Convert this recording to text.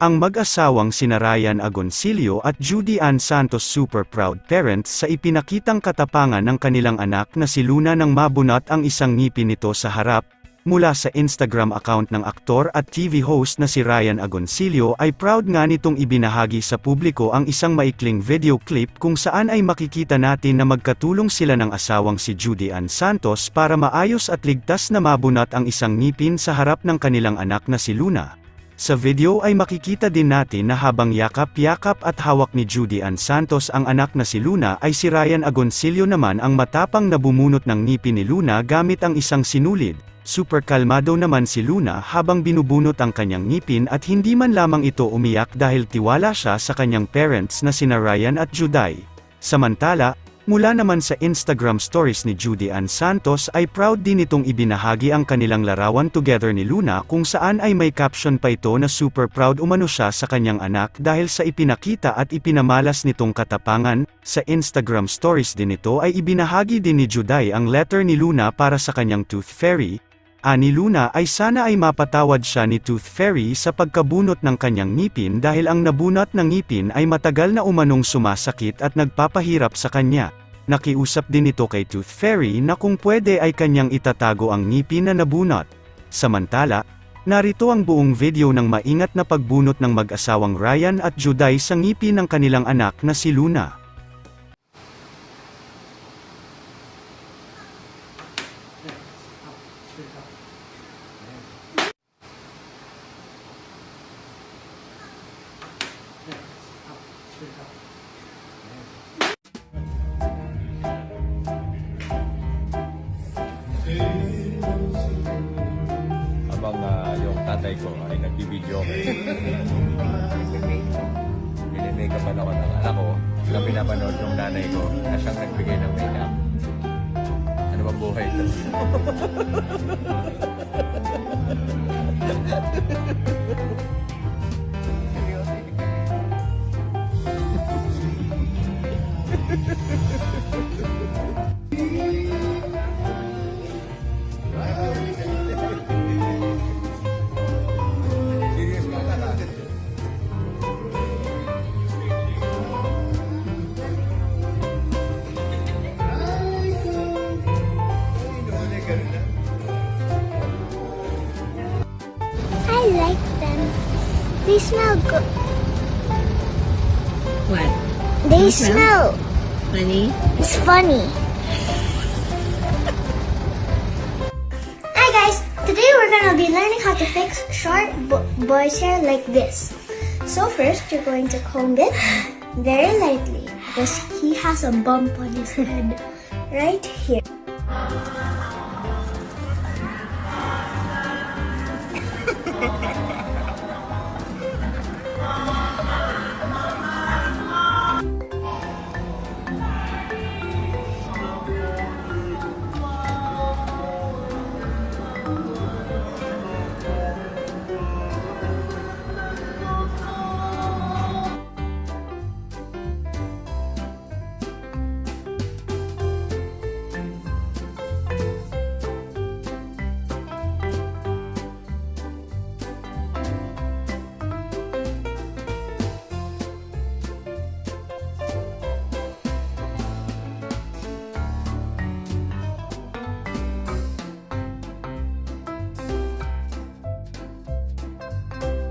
Ang mag-asawang sina Ryan Agoncillo at Judy Ann Santos super proud parents sa ipinakitang katapangan ng kanilang anak na si Luna nang mabunot ang isang ngipin nito sa harap. Mula sa Instagram account ng aktor at TV host na si Ryan Agoncillo ay proud nga nitong ibinahagi sa publiko ang isang maikling video clip kung saan ay makikita natin na magkatulong sila ng asawang si Judy Ann Santos para maayos at ligtas na mabunot ang isang ngipin sa harap ng kanilang anak na si Luna. Sa video ay makikita din natin na habang yakap-yakap at hawak ni Judy Ann Santos ang anak na si Luna ay si Ryan Agoncillo naman ang matapang na bumunot ng ngipin ni Luna gamit ang isang sinulid. Super kalmado naman si Luna habang binubunot ang kanyang ngipin at hindi man lamang ito umiyak dahil tiwala siya sa kanyang parents na sina Ryan at Juday. Samantala, Mula naman sa Instagram stories ni Judy Ann Santos ay proud din itong ibinahagi ang kanilang larawan together ni Luna kung saan ay may caption pa ito na super proud umano siya sa kanyang anak dahil sa ipinakita at ipinamalas nitong katapangan. Sa Instagram stories din ito ay ibinahagi din ni Juday ang letter ni Luna para sa kanyang Tooth Fairy, Ani Luna ay sana ay mapatawad siya ni Tooth Fairy sa pagkabunot ng kanyang ngipin dahil ang nabunot ng ngipin ay matagal na umanong sumasakit at nagpapahirap sa kanya. Nakiusap din ito kay Tooth Fairy na kung pwede ay kanyang itatago ang ngipin na nabunot. Samantala, narito ang buong video ng maingat na pagbunot ng mag-asawang Ryan at Juday sa ngipin ng kanilang anak na si Luna. Habang ah, yung tatay ko ay nagbibideo ko. Binimake-upan ako ng anak ko na pinapanood yung nanay ko na siyang nagbigay ng makeup. Ano bang smell good. What? They smell? smell. Funny? It's funny. Hi guys. Today we're gonna be learning how to fix short bo- boy's hair like this. So first, you're going to comb it very lightly because he has a bump on his head right here.